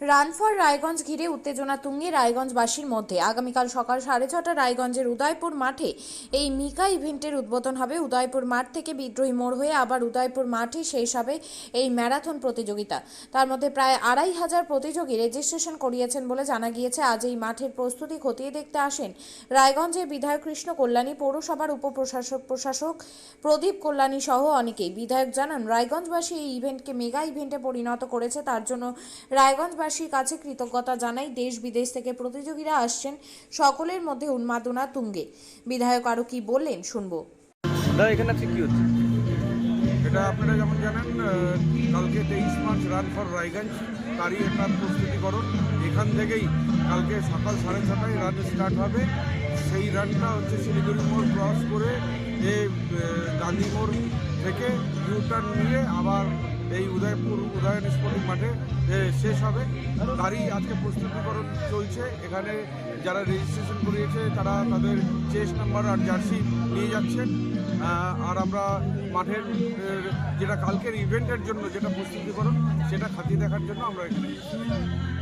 Run for Raiganj ঘিরে উত্তেজনা তুঙ্গে রায়গঞ্জবাসীর মধ্যে। আগামীকাল সকাল সাড়ে ছটা রায়গঞ্জের উদয়পুর মাঠে এই মিকা ইভেন্টের উদ্বোধন হবে। উদয়পুর মাঠ থেকে বিদ্রোহী মোড় হয়ে আবার উদয়পুর মাঠে শেষ হবে এই ম্যারাথন প্রতিযোগিতা। তার মধ্যে প্রায় আড়াই হাজার প্রতিযোগী রেজিস্ট্রেশন করিয়েছেন বলে জানা গিয়েছে। আজ এই মাঠের প্রস্তুতি খতিয়ে দেখতে আসেন রায়গঞ্জের বিধায়ক কৃষ্ণ কল্যাণী, পৌরসভার উপপ্রশাসক প্রশাসক প্রদীপ কল্যাণী সহ অনেকেই বিধায়ক জানান, রায়গঞ্জবাসী এই ইভেন্টকে মেগা ইভেন্টে পরিণত করেছে, তার জন্য রায়গঞ্জবাসীর কাছে কৃতজ্ঞতা জানাই দেশ বিদেশ থেকে প্রতিযোগীরা আসছেন সকলের মধ্যে উন্মাদনা তুঙ্গে। বিধায়ক আরও কি বললেন শুনব। দাদা এখানে আজকে কি হচ্ছে। এটা আপনারা যেমন জানেন কালকে তেইশ মার্চ রান ফর রায়গঞ্জ তারই একটা প্রস্তুতিকরণ। এখান থেকেই কালকে সকাল সাড়ে ছটায় রান স্টার্ট হবে। সেই রানটা হচ্ছে শিলিগুড়ি মোড় ক্রস করে এ আহ, গান্ধী মোড় থেকে ইউ টার্ন নিয়ে আবার এই উদয়পুর উদয়ন স্পোর্টিং মাঠে শেষ হবে। তারই আজকে প্রস্তুতিকরণ চলছে। এখানে যারা রেজিস্ট্রেশন করিয়েছে তারা তাদের চেস নাম্বার আর জার্সি নিয়ে যাচ্ছেন। আর আমরা মাঠের যেটা কালকের ইভেন্টের জন্য যেটা প্রস্তুতিকরণ সেটা খাতিয়ে দেখার জন্য আমরা এখানে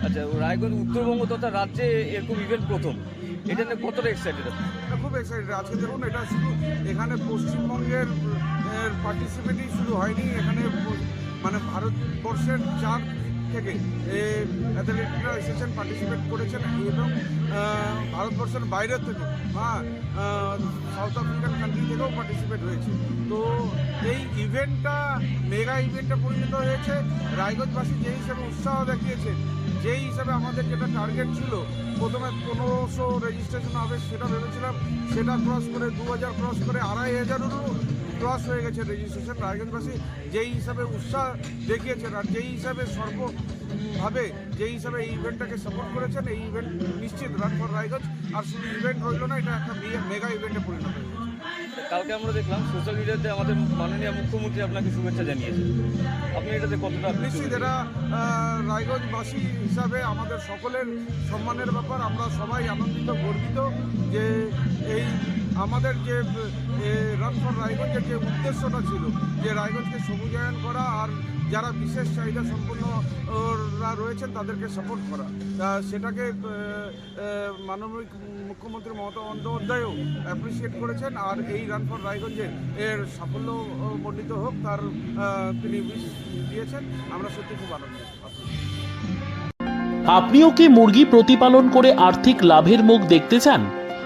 আচ্ছা রায়গঞ্জ উত্তরবঙ্গ তথা রাজ্যে এরকম ইভেন্ট প্রথম। এটা নিয়ে কতটা এক্সাইটেড খুব এক্সাইটেড আজকে দেখুন এটা শুধু এখানে পশ্চিমবঙ্গের পার্টিসিপেটই শুরু হয়নি এখানে ভারতবর্ষের চার থেকে অ্যাথলেটরা এসেছেন পার্টিসিপেট করেছেন এবং ভারতবর্ষের বাইরের থেকে হ্যাঁ সাউথ আফ্রিকান কান্ট্রি থেকেও পার্টিসিপেট হয়েছে। তো এই ইভেন্টটা মেগা ইভেন্টে পরিণত হয়েছে। রায়গঞ্জবাসী যে হিসেবে উৎসাহ দেখিয়েছে, যেই হিসাবে আমাদের যেটা টার্গেট ছিল, প্রথমে পনেরোশো রেজিস্ট্রেশন হবে সেটা ভেবেছিলাম, সেটা ক্রস করে দু হাজার ক্রস করে, আড়াই হাজারেরও ক্রস হয়ে গেছে রেজিস্ট্রেশন রায়গঞ্জবাসী যেই হিসাবে উৎসাহ দেখিয়েছেন আর যেই হিসাবে সর্বভাবে যেই হিসাবে এই ইভেন্টটাকে সাপোর্ট করেছেন এই ইভেন্ট নিশ্চিত রান ফর রায়গঞ্জ। আর শুধু ইভেন্ট হইল না এটা একটা মেগা ইভেন্টে পরিণত হয়েছে। কালকে আমরা দেখলাম সোশ্যাল মিডিয়াতে আমাদের মাননীয় মুখ্যমন্ত্রী আপনাকে শুভেচ্ছা জানিয়েছে আপনি এটাতে কতটা নিশ্চিত এটা আহ, রায়গঞ্জবাসী হিসাবে আমাদের সকলের সম্মানের ব্যাপার। আমরা সবাই আনন্দিত গর্বিত যে আমাদের যে রান ফর রায়গঞ্জের যে উদ্দেশ্যটা ছিল, যে রায়গঞ্জকে সবুজায়ন করা আর যারা বিশেষ চাহিদা সম্পন্নরা রয়েছেন, তাদেরকে সাপোর্ট করা। সেটাকে মাননীয় মুখ্যমন্ত্রী মমতা বন্দ্যোপাধ্যায়ও অ্যাপ্রিসিয়েট করেছেন আর এই রান ফর রায়গঞ্জের এর সাফল্য মণ্ডিত হোক, তার তিনি দিয়েছেন। আমরা সত্যি খুব আনন্দ আপনিও কি মুরগি প্রতিপালন করে আর্থিক লাভের মুখ দেখতে চান?